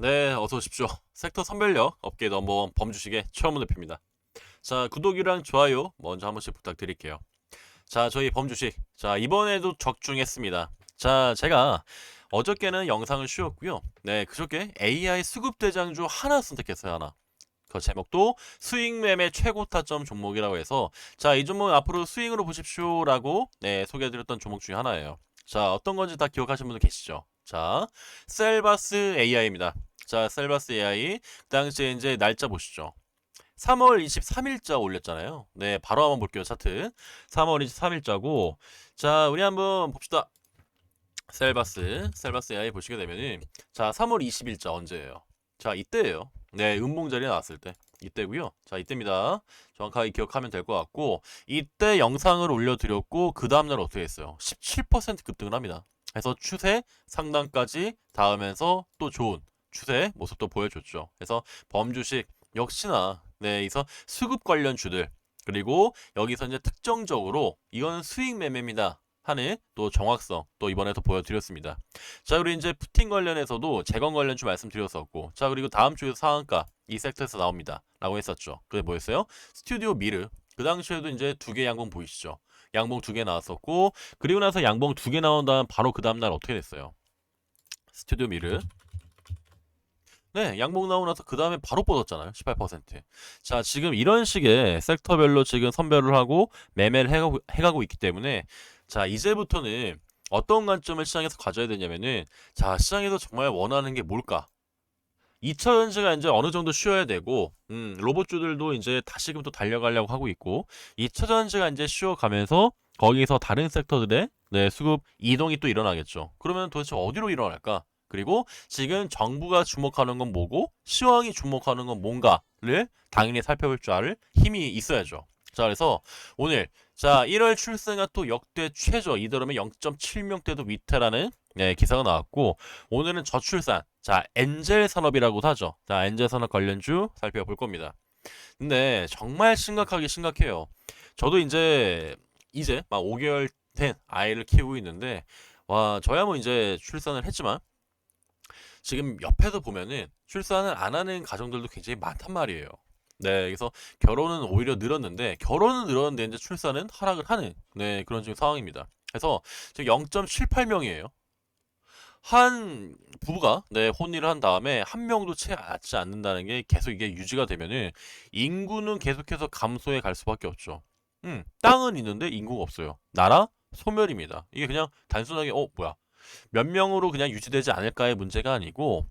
네, 어서 오십시오. 섹터 선별력 업계 넘버원 범주식의 최원문 대표입니다. 자, 구독이랑 좋아요 먼저 한 번씩 부탁드릴게요. 자, 저희 범주식. 자, 이번에도 적중했습니다. 자, 제가 어저께는 영상을 쉬었고요. 네, 그저께 AI 수급 대장주 하나 선택했어요, 하나. 그 제목도 수익 매매 최고 타점 종목이라고 해서 자, 이 종목 앞으로 수익으로 보십시오라고 네, 소개해드렸던 종목 중에 하나예요. 자, 어떤 건지 다 기억하시는 분들 계시죠? 자, 셀바스 AI입니다. 자, 셀바스 AI. 그 당시에 이제 날짜 보시죠. 3월 23일자 올렸잖아요. 네, 바로 한번 볼게요, 차트. 3월 23일자고. 자, 우리 한번 봅시다. 셀바스, 셀바스 AI 보시게 되면은 자, 3월 20일자 언제예요? 자, 이때예요. 네, 음봉 자리 나왔을 때. 이때고요. 자, 이때입니다. 정확하게 기억하면 될 것 같고 이때 영상을 올려드렸고 그 다음날 어떻게 했어요? 17% 급등을 합니다. 그래서 추세 상단까지 닿으면서 또 좋은 추세 모습도 보여줬죠. 그래서 범주식 역시나 네, 이서 수급 관련 주들 그리고 여기서 이제 특정적으로 이거는 수익 매매입니다. 하는 또 정확성 또 이번에도 보여드렸습니다. 자 그리고 이제 푸팅 관련해서도 재건 관련 주 말씀드렸었고 자 그리고 다음 주에 상한가 이 섹터에서 나옵니다. 라고 했었죠. 그게 뭐였어요? 스튜디오 미르 그 당시에도 이제 두 개 양봉 보이시죠? 양봉 두 개 나왔었고 그리고 나서 양봉 두 개 나온 다음 바로 그 다음날 어떻게 됐어요? 스튜디오 미르 네, 양봉 나오고 나서 그 다음에 바로 뻗었잖아요. 18%. 자, 지금 이런 식의 섹터별로 지금 선별을 하고 매매를 해가고, 해가고 있기 때문에 자, 이제부터는 어떤 관점을 시장에서 가져야 되냐면은 자, 시장에서 정말 원하는 게 뭘까? 2차 전지가 이제 어느 정도 쉬어야 되고, 음, 로봇주들도 이제 다시금 또 달려가려고 하고 있고, 2차 전지가 이제 쉬어가면서 거기서 다른 섹터들의 네, 수급 이동이 또 일어나겠죠. 그러면 도대체 어디로 일어날까? 그리고 지금 정부가 주목하는 건 뭐고 시황이 주목하는 건 뭔가를 당연히 살펴볼 줄 알 힘이 있어야죠. 자, 그래서 오늘 자 1월 출생아 또 역대 최저 이더럼의 0.7명대도 위태라는 네, 기사가 나왔고 오늘은 저출산 자 엔젤 산업이라고 하죠. 자 엔젤 산업 관련주 살펴볼 겁니다. 근데 정말 심각하게 심각해요. 저도 이제 이제 막 5개월 된 아이를 키우고 있는데 와 저야 뭐 이제 출산을 했지만 지금 옆에서 보면은 출산을 안 하는 가정들도 굉장히 많단 말이에요. 네, 그래서 결혼은 오히려 늘었는데 결혼은 늘었는데 이제 출산은 하락을 하는 네 그런 지금 상황입니다. 그래서 지금 0.78명이에요. 한 부부가 네 혼인을 한 다음에 한 명도 채 낳지 않는다는 게 계속 이게 유지가 되면은 인구는 계속해서 감소해 갈 수밖에 없죠. 음, 땅은 있는데 인구가 없어요. 나라 소멸입니다. 이게 그냥 단순하게 어 뭐야 몇 명으로 그냥 유지되지 않을까의 문제가 아니고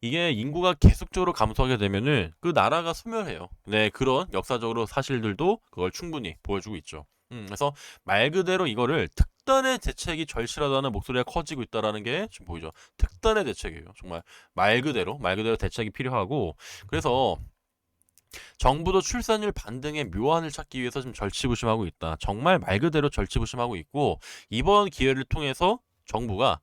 이게 인구가 계속적으로 감소하게 되면은 그 나라가 소멸해요. 네, 그런 역사적으로 사실들도 그걸 충분히 보여주고 있죠. 음, 그래서 말 그대로 이거를 특 단의 대책이 절실하다는 목소리가 커지고 있다라는 게 지금 보이죠. 특단의 대책이에요. 정말 말 그대로 말 그대로 대책이 필요하고 그래서 정부도 출산율 반등의 묘안을 찾기 위해서 지금 절치부심하고 있다. 정말 말 그대로 절치부심하고 있고 이번 기회를 통해서 정부가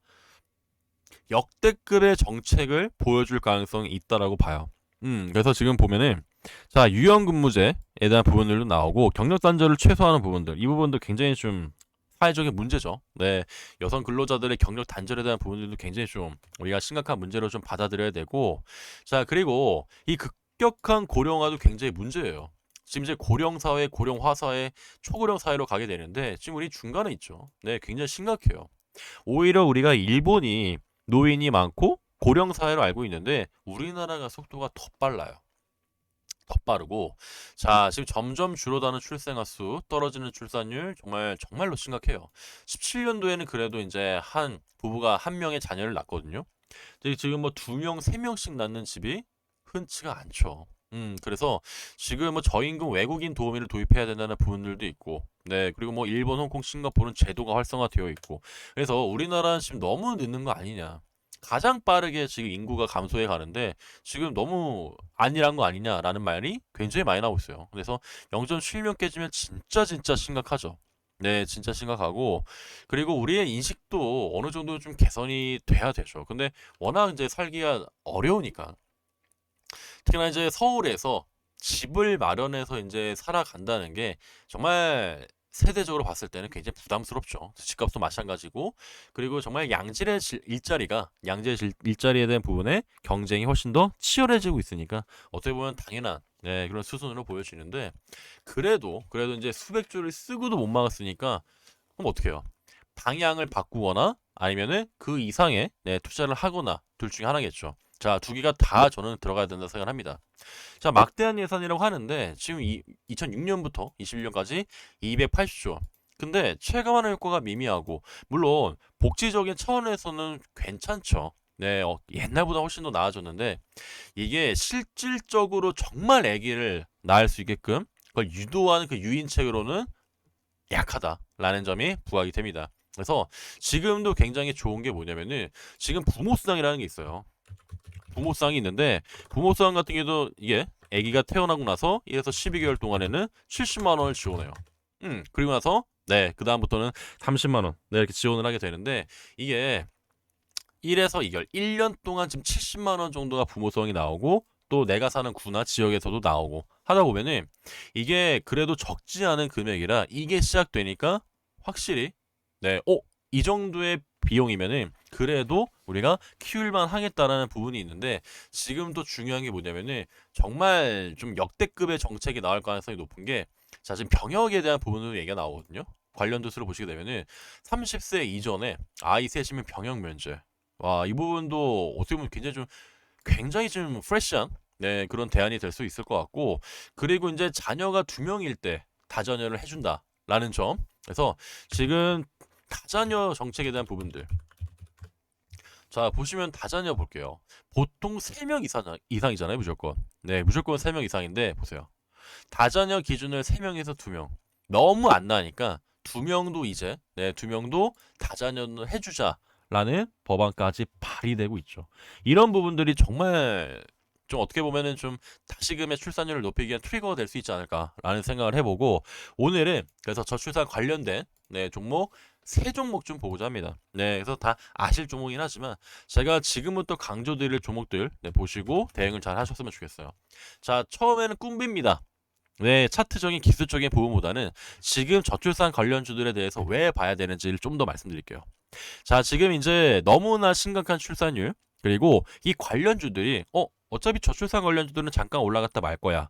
역대급의 정책을 보여줄 가능성이 있다라고 봐요. 음, 그래서 지금 보면은 자 유연근무제에 대한 부분들도 나오고 경력 단절을 최소화하는 부분들 이 부분도 굉장히 좀 사회적인 문제죠. 네, 여성 근로자들의 경력 단절에 대한 부분들도 굉장히 좀 우리가 심각한 문제로 좀 받아들여야 되고 자 그리고 이 급격한 고령화도 굉장히 문제예요. 지금 이제 고령 사회, 고령화 사회, 초고령 사회로 가게 되는데 지금 우리 중간에 있죠. 네, 굉장히 심각해요. 오히려 우리가 일본이 노인이 많고 고령 사회로 알고 있는데 우리나라가 속도가 더 빨라요. 더 빠르고 자 지금 점점 줄어드는 출생아 수 떨어지는 출산율 정말 정말로 심각해요. 17년도에는 그래도 이제 한 부부가 한 명의 자녀를 낳거든요. 지금 뭐 두 명, 세 명씩 낳는 집이 흔치가 않죠. 음, 그래서 지금 뭐 저임금 외국인 도우미를 도입해야 된다는 부분들도 있고, 네, 그리고 뭐 일본, 홍콩, 싱가포르는 제도가 활성화되어 있고, 그래서 우리나라는 지금 너무 늦는 거 아니냐. 가장 빠르게 지금 인구가 감소해 가는데 지금 너무 안일한 거 아니냐라는 말이 굉장히 많이 나오고 있어요. 그래서 0.7명 깨지면 진짜 진짜 심각하죠. 네, 진짜 심각하고 그리고 우리의 인식도 어느 정도 좀 개선이 돼야 되죠. 근데 워낙 이제 살기가 어려우니까 특히나 이제 서울에서 집을 마련해서 이제 살아간다는 게 정말 세대적으로 봤을 때는 굉장히 부담스럽죠. 집값도 마찬가지고 그리고 정말 양질의 질- 일자리가 양질의 질- 일자리에 대한 부분에 경쟁이 훨씬 더 치열해지고 있으니까 어떻게 보면 당연한 네, 그런 수순으로 보여지는데 그래도 그래도 이제 수백 줄을 쓰고도 못 막았으니까 그럼 어떻게 해요? 방향을 바꾸거나 아니면은 그 이상의 네, 투자를 하거나 둘 중에 하나겠죠. 자, 두 개가 다 저는 들어가야 된다 생각합니다. 자, 막대한 예산이라고 하는데 지금 이, 2006년부터 21년까지 280조. 근데 체감하는 효과가 미미하고 물론 복지적인 차원에서는 괜찮죠. 네, 어, 옛날보다 훨씬 더 나아졌는데 이게 실질적으로 정말 아기를 낳을 수 있게끔 그걸 유도하는 그 유인책으로는 약하다라는 점이 부각이 됩니다. 그래서 지금도 굉장히 좋은 게 뭐냐면은 지금 부모수당이라는 게 있어요. 부모수당이 있는데 부모수당 같은 경우도 이게 아기가 태어나고 나서 1에서 12개월 동안에는 70만 원을 지원해요. 음, 그리고 나서 네, 그다음부터는 30만 원. 네, 이렇게 지원을 하게 되는데 이게 1에서 2개월, 1년 동안 지금 70만 원 정도가 부모수당이 나오고 또 내가 사는 구나 지역에서도 나오고 하다 보면은 이게 그래도 적지 않은 금액이라 이게 시작되니까 확실히 네, 어, 이 정도의 비용이면은 그래도 우리가 키울만 하겠다라는 부분이 있는데 지금 또 중요한 게 뭐냐면은 정말 좀 역대급의 정책이 나올 가능성이 높은 게 자, 지금 병역에 대한 부분으로 얘기가 나오거든요. 관련 도수를 보시게 되면은 30세 이전에 아이 셋이면 병역 면제. 와, 이 부분도 어떻게 보면 굉장히 좀 굉장히 좀 프레시한 네, 그런 대안이 될 수 있을 것 같고 그리고 이제 자녀가 두 명일 때 다자녀를 해준다라는 점. 그래서 지금 다자녀 정책에 대한 부분들. 자, 보시면 다자녀 볼게요. 보통 3명 이상, 이상이잖아요, 무조건. 네, 무조건 3명 이상인데, 보세요. 다자녀 기준을 3명에서 2명. 너무 안 나니까 2명도 이제, 네, 2명도 다자녀를 해주자라는 법안까지 발의되고 있죠. 이런 부분들이 정말 좀 어떻게 보면은 좀 다시금의 출산율을 높이기 위한 트리거가 될 수 있지 않을까라는 생각을 해보고 오늘은 그래서 저출산 관련된 네, 종목 세 종목 좀 보고자 합니다. 네, 그래서 다 아실 종목이긴 하지만 제가 지금부터 강조드릴 종목들 네, 보시고 대응을 잘 하셨으면 좋겠어요. 자, 처음에는 꿈비입니다. 네, 차트적인 기술적인 부분보다는 지금 저출산 관련주들에 대해서 왜 봐야 되는지를 좀 더 말씀드릴게요. 자, 지금 이제 너무나 심각한 출산율 그리고 이 관련주들이 어 어차피 저출산 관련주들은 잠깐 올라갔다 말 거야.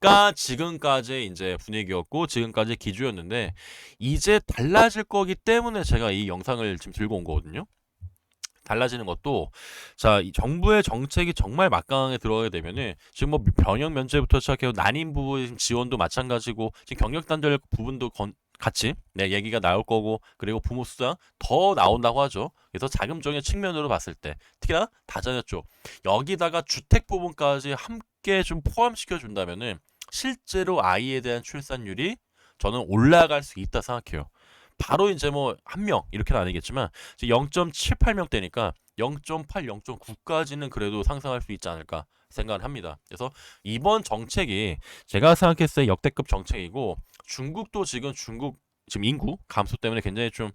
가 지금까지 이제 분위기였고 지금까지 기조였는데 이제 달라질 거기 때문에 제가 이 영상을 지금 들고 온 거거든요. 달라지는 것도 자, 이 정부의 정책이 정말 막강하게 들어가게 되면은 지금 뭐 병역 면제부터 시작해서 난임 부분 지원도 마찬가지고 지금 경력 단절 부분도 건, 같이 네, 얘기가 나올 거고 그리고 부모 수당 더 나온다고 하죠. 그래서 자금적인 측면으로 봤을 때 특히나 다자녀 쪽 여기다가 주택 부분까지 함께 좀 포함시켜 준다면은 실제로 아이에 대한 출산율이 저는 올라갈 수 있다 생각해요. 바로 이제 뭐 한 명 이렇게는 아니겠지만 0.78명대니까 0.8, 0.9까지는 그래도 상승할 수 있지 않을까 생각을 합니다. 그래서 이번 정책이 제가 생각했을 때 역대급 정책이고 중국도 지금 중국 지금 인구 감소 때문에 굉장히 좀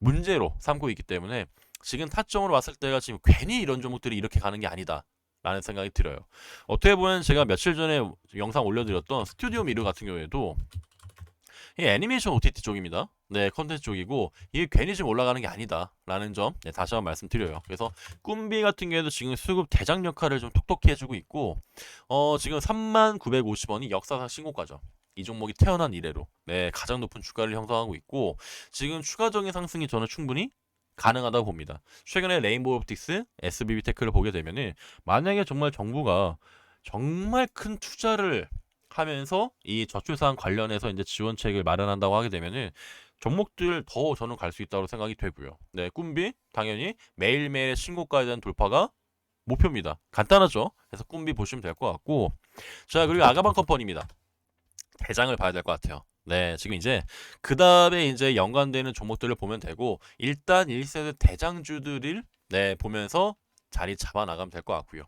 문제로 삼고 있기 때문에 지금 타점으로 봤을 때가 지금 괜히 이런 종목들이 이렇게 가는 게 아니다. 라는 생각이 들어요. 어떻게 보면 제가 며칠 전에 영상 올려드렸던 스튜디오 미르 같은 경우에도 이 애니메이션 OTT 쪽입니다. 네, 컨텐츠 쪽이고 이게 괜히 지금 올라가는 게 아니다라는 점 네, 다시 한번 말씀드려요. 그래서 꿈비 같은 경우에도 지금 수급 대장 역할을 좀 톡톡히 해주고 있고 어 지금 3950원이 역사상 신고가죠. 이 종목이 태어난 이래로 네 가장 높은 주가를 형성하고 있고 지금 추가적인 상승이 저는 충분히 가능하다고 봅니다. 최근에 레인보우 옵틱스, SBB 테크를 보게 되면은 만약에 정말 정부가 정말 큰 투자를 하면서 이 저출산 관련해서 이제 지원책을 마련한다고 하게 되면은 종목들 더 저는 갈 수 있다고 생각이 되고요. 네, 꿈비 당연히 매일매일의 신고가에 대한 돌파가 목표입니다. 간단하죠? 그래서 꿈비 보시면 될 것 같고 자 그리고 아가방 컴퍼니입니다. 대장을 봐야 될 것 같아요. 네, 지금 이제 그 다음에 이제 연관되는 종목들을 보면 되고 일단 1세대 대장주들을 네 보면서 자리 잡아 나가면 될 것 같고요.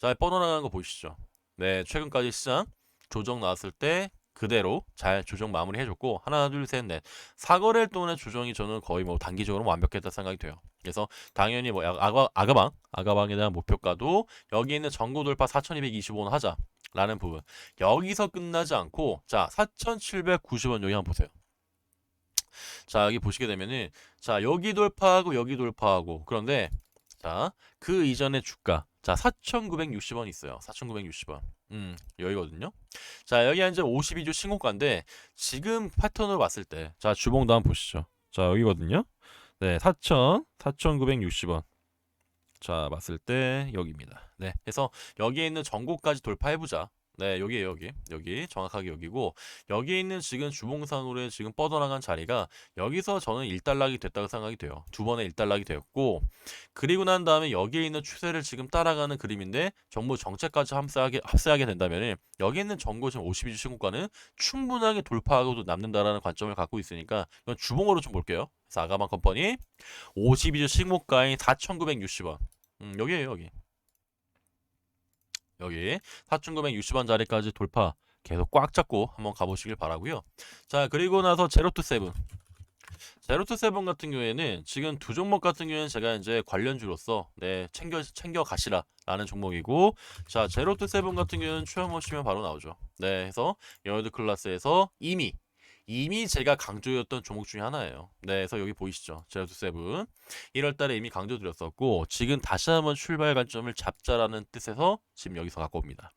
자, 뻗어나가는 거 보이시죠? 네, 최근까지 시장 조정 나왔을 때 그대로 잘 조정 마무리 해줬고 하나 둘 셋 넷 사거래일 동안의 조정이 저는 거의 뭐 단기적으로 완벽했다 생각이 돼요. 그래서 당연히 뭐 아가, 아가방 아가방에 대한 목표가도 여기 있는 전고 돌파 4,225원 하자 라는 부분 여기서 끝나지 않고 자 4,790원 여기 한번 보세요. 자, 여기 보시게 되면은 자, 여기 돌파하고 여기 돌파하고 그런데 자, 그 이전의 주가 자, 4,960원 있어요. 4,960원. 음, 여기거든요. 자, 여기 이제 52주 신고가인데 지금 패턴으로 봤을 때 자, 주봉도 한번 보시죠. 자, 여기거든요. 네, 4,000, 4,960원. 자, 봤을 때 여기입니다. 네. 그래서 여기에 있는 전고까지 돌파해 보자. 네, 여기에요, 여기. 여기 정확하게 여기고 여기에 있는 지금 주봉상으로의 지금 뻗어나간 자리가 여기서 저는 일단락이 됐다고 생각이 돼요. 두 번의 일단락이 되었고 그리고 난 다음에 여기에 있는 추세를 지금 따라가는 그림인데 정부 정책까지 합세하게 합세하게 된다면은 여기 있는 전고 지금 52주 신고가는 충분하게 돌파하고도 남는다라는 관점을 갖고 있으니까 이건 주봉으로 좀 볼게요. 아가만 컴퍼니 52주 신고가인 4,960원. 음, 여기에요, 여기. 여기 4,960원 자리까지 돌파 계속 꽉 잡고 한번 가보시길 바라고요. 자 그리고 나서 제로투 세븐 제로투 세븐 같은 경우에는 지금 두 종목 같은 경우에는 제가 이제 관련주로서 네 챙겨 챙겨 가시라 라는 종목이고 자 제로투 세븐 같은 경우에는 추천 보시면 바로 나오죠. 네 그래서 여드 클래스에서 이미 이미 제가 강조였던 종목 중에 하나예요. 네, 그래서 여기 보이시죠? 제로투 세븐 1월달에 이미 강조드렸었고 지금 다시 한번 출발 관점을 잡자라는 뜻에서 지금 여기서 갖고 옵니다.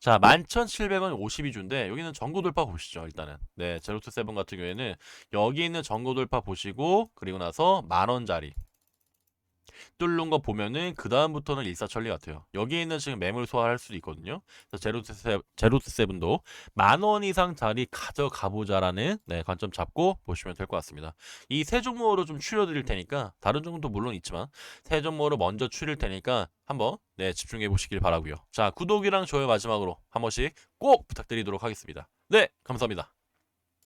자, 11,700원 52주인데 여기는 전고 돌파 보시죠. 일단은. 네, 제로투 세븐 같은 경우에는 여기 있는 전고 돌파 보시고 그리고 나서 만 원짜리 뚫는 거 보면은 그 다음부터는 일사천리 같아요. 여기 있는 지금 매물 소화할 수도 있거든요. 그래서 제로투 세븐도 만 원 이상 자리 가져가 보자라는 네, 관점 잡고 보시면 될 것 같습니다. 이 세 종목으로 좀 추려드릴 테니까 다른 종목도 물론 있지만 세 종목으로 먼저 추릴 테니까 한번 네, 집중해 보시길 바라고요. 자, 구독이랑 좋아요 마지막으로 한 번씩 꼭 부탁드리도록 하겠습니다. 네, 감사합니다.